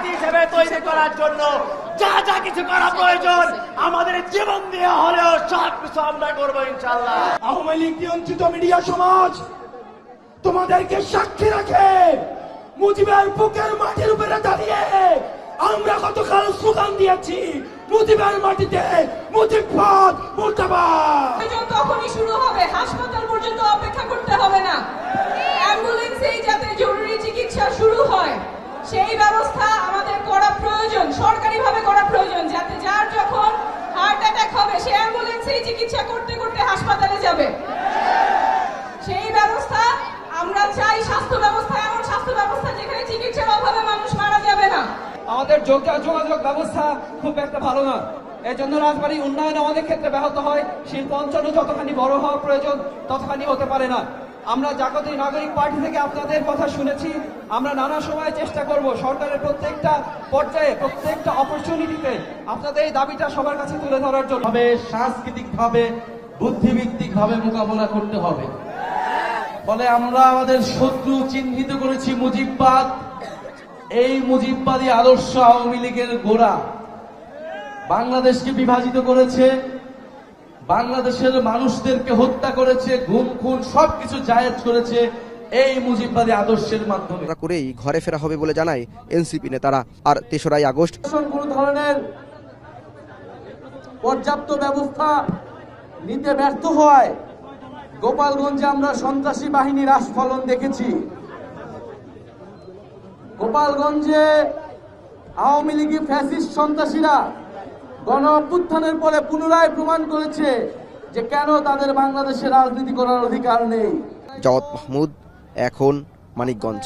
জাতি হিসেবে তৈরি করার জন্য যা যা কিছু করা প্রয়োজন, আমাদের জীবন দিয়ে হলেও সব কিছু আমরা করব ইনশাল্লাহ আওয়ামী লীগ নিয়ন্ত্রিত মিডিয়া সমাজ, তোমাদেরকে সাক্ষী রাখে মুজিবের বুকের মাটির উপরে দাঁড়িয়ে আমরা গতকাল স্লোগান দিয়েছি। মুজিবের মাটিতে মুজিববাদ মুর্দাবাদ। প্রয়োজন সেই ব্যবস্থা আমাদের করা প্রয়োজন, সরকারিভাবে করা প্রয়োজন, যাতে যার যখন হার্ট অ্যাটাক হবে, সে অ্যাম্বুলেন্সেই চিকিৎসা করতে করতে হাসপাতালে যাবে। সেই ব্যবস্থা আমরা চাই স্বাস্থ্য ব্যবস্থা, এমন স্বাস্থ্য ব্যবস্থা যেখানে চিকিৎসার অভাবে মানুষ মারা যাবে না। আমাদের যোগা- যোগাযোগ ব্যবস্থা খুব একটা ভালো না এই জন্য রাজবাড়ী উন্নয়ন আমাদের ক্ষেত্রে ব্যাহত হয়। শিল্প অঞ্চল যতখানি বড় হওয়া প্রয়োজন, ততখানি হতে পারে না। আমরা জাগতিক নাগরিক পার্টি থেকে আপনাদের কথা শুনেছি। আমরা নানা সময় চেষ্টা করব সরকারের প্রত্যেকটা পর্যায়ে, প্রত্যেকটা অপরচুনিটিতে আপনাদের এই দাবিটা সবার কাছে তুলে ধরার জন্য। হবে সাংস্কৃতিক ভাবে বুদ্ধিভিত্তিক ভাবে মোকাবেলা করতে হবে। ফলে আমরা আমাদের শত্রু চিহ্নিত করেছি মুজিববাদ। এই মুজিববাদী আদর্শ আওয়ামী লীগের গোড়া বাংলাদেশকে বিভাজিত করেছে। বাংলাদেশের মানুষদেরকে হত্যা করেছে গুম খুন সবকিছু জায়েজ করেছে এই মুজিববাদী আদর্শের মাধ্যমে। করেই ঘরে ফেরা হবে বলে জানায় এনসিপি নেতারা। আর তেসরাই আগস্ট কোনো ধরনের পর্যাপ্ত ব্যবস্থা নিতে ব্যর্থ হয় গোপালগঞ্জে আমরা সন্ত্রাসী বাহিনীর আস্ফলন দেখেছি। গোপালগঞ্জে আওয়ামী লীগের ফ্যাসিস্ট সন্ত্রাসীরা গণ অভ্যুত্থানের পরে পুনরায় প্রমাণ করেছে যে কেন তাদের বাংলাদেশে রাজনীতি করার অধিকার নেই। জাওয়াত মাহমুদ এখন মানিকগঞ্জ।